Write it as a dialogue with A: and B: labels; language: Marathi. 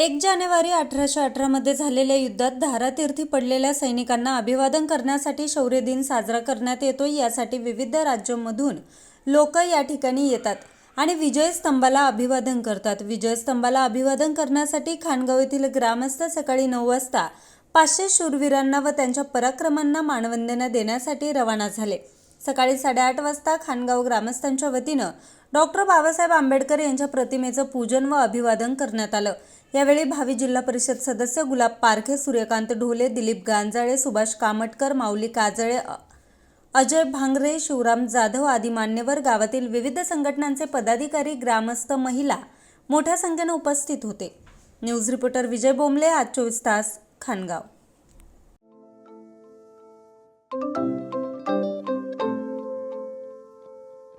A: एक जानेवारी अठराशे अठरामध्ये झालेल्या युद्धात धारातीर्थी पडलेल्या सैनिकांना अभिवादन करण्यासाठी शौर्य दिन साजरा करण्यात येतो. यासाठी विविध राज्यांमधून लोक या ठिकाणी येतात आणि विजयस्तंभाला अभिवादन करतात. विजयस्तंभाला अभिवादन करण्यासाठी खानगाव येथील ग्रामस्थ सकाळी नऊ वाजता पाचशे शूरवीरांना व त्यांच्या पराक्रमांना मानवंदना देण्यासाठी रवाना झाले. सकाळी साडेआठ वाजता खानगाव ग्रामस्थांच्या वतीनं डॉक्टर बाबासाहेब आंबेडकर यांच्या प्रतिमेचं पूजन व अभिवादन करण्यात आलं. यावेळी भावी जिल्हा परिषद सदस्य गुलाब पारखे सूर्यकांत ढोले दिलीप गांजाळे सुभाष कामटकर माऊली काजळे अजय भांगरे शिवराम जाधव आदी मान्यवर गावातील विविध संघटनांचे पदाधिकारी ग्रामस्थ महिला मोठ्या संख्येने उपस्थित होते. न्यूज रिपोर्टर विजय बोंबले आज चोवीस तास खानगाव.